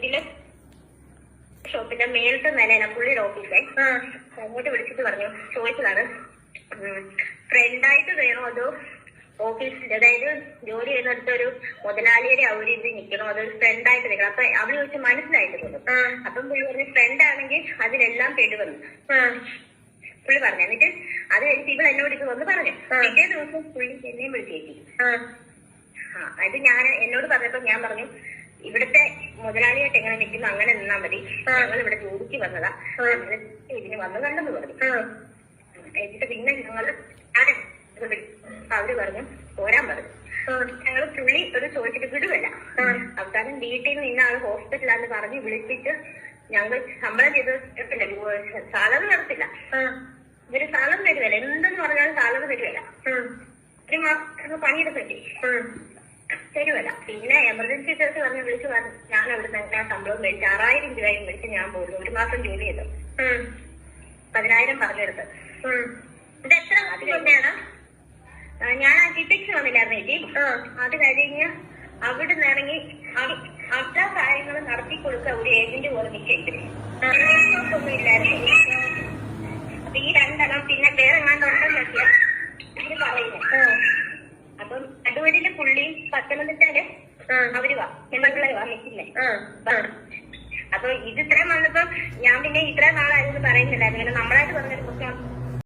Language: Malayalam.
ഇതിൽ ഷോപ്പിന്റെ മേലത്തെ നിലയില. പുള്ളിയുടെ ഓഫീസേ അങ്ങോട്ട് വിളിച്ചിട്ട് പറഞ്ഞു. ചോദിച്ചതാണ്. ഫ്രണ്ടായിട്ട് വേണോ അതോ ഓഫീസിന്റെ അതായത് ജോലി ചെയ്യുന്നിടത്ത് ഒരു മുതലാളിയുടെ ആ ഒരു ഇത് നിൽക്കണോ അതോ ഫ്രണ്ടായിട്ട് നിൽക്കണം? അപ്പൊ അവൾ ചോദിച്ച് മനസ്സിലായിട്ട് തോന്നും അപ്പം പുള്ളി പറഞ്ഞു ഫ്രണ്ട് ആണെങ്കിൽ അതിലെല്ലാം പെടുവന്നു. പുള്ളി പറഞ്ഞു. എന്നിട്ട് അത് കഴിഞ്ഞ് ഇവൾ എന്നോട് ഇത് വന്ന് പറഞ്ഞു. പിറ്റേ ദിവസം പുള്ളി എന്നെയും വിളിച്ചേക്കി അത് ഞാൻ എന്നോട് പറഞ്ഞപ്പോ ഞാൻ പറഞ്ഞു ഇവിടുത്തെ മുതലാളിയായിട്ട് എങ്ങനെ നിൽക്കുന്നു അങ്ങനെ നിന്നാ മതി. ഞങ്ങൾ ഇവിടെ ജോലിക്ക് വന്നതാ. ഇതിന് വന്നു കണ്ടെന്ന് പറഞ്ഞു. എന്നിട്ട് പിന്നെ ഞങ്ങൾ അവർ പറഞ്ഞു പോരാൻ പറഞ്ഞു. ഞങ്ങൾ ഞങ്ങൾ പുള്ളി ഒരു ചോദിച്ചിട്ട് വിടുവല്ല. അവസാനം വീട്ടിൽ നിന്ന് ഇന്ന ആൾ ഹോസ്പിറ്റലാന്ന് പറഞ്ഞ് വിളിപ്പിച്ച് ഞങ്ങൾ ശമ്പളം ചെയ്ത് സാലറി നടത്തില്ല. ഇവർ സാലറി തരുവല്ല എന്തെന്ന് പറഞ്ഞാലും സാലറി തരുവല്ല ഒരു മാസം പണിയെടുക്കണ്ടേ തരുവല്ല പിന്നെ എമർജൻസി കേസ് പറഞ്ഞ് വിളിച്ചു പറഞ്ഞു. ഞാൻ അവിടെ ആ ശമ്പളം മേടിച്ച് ആറായിരം രൂപയും മേടിച്ച് ഞാൻ പോയിരുന്നു ഒരു മാസം ജോലി ചെയ്തു. പതിനായിരം പറഞ്ഞെടുത്ത്. ഇത് എത്ര ആ, ഞാൻ ടിപ്പിക്സ് വന്നില്ലായിരുന്നു ചേച്ചി? അത് കഴിഞ്ഞ് അവിടുന്ന് ഇറങ്ങി അവ- അത്ര കാര്യങ്ങൾ നടത്തി കൊടുത്ത ഒരു ഏജന്റ് പോലെ നിൽക്കേണ്ടി ഒന്നും ഇല്ലായിരുന്നു. അപ്പൊ ഈ രണ്ടെണ്ണം പിന്നെ വേറെ എങ്ങാണ്ടുണ്ടെന്നൊക്കെയാ ഇതിന് പറയുന്നത് ആ അടൂരിലെ പുള്ളിയും പത്തനംതിട്ടയിൽ അവർ വാ. ഞങ്ങളെ വാ? നിൽക്കുന്നേ അപ്പൊ ഇത് ഇത്രയും വന്നപ്പോ ഞാൻ പിന്നെ ഇത്രയും നാളായിരുന്നു പറയുന്നില്ലായിരുന്നു നമ്മളായിട്ട് പറഞ്ഞൊരു പ്രശ്നം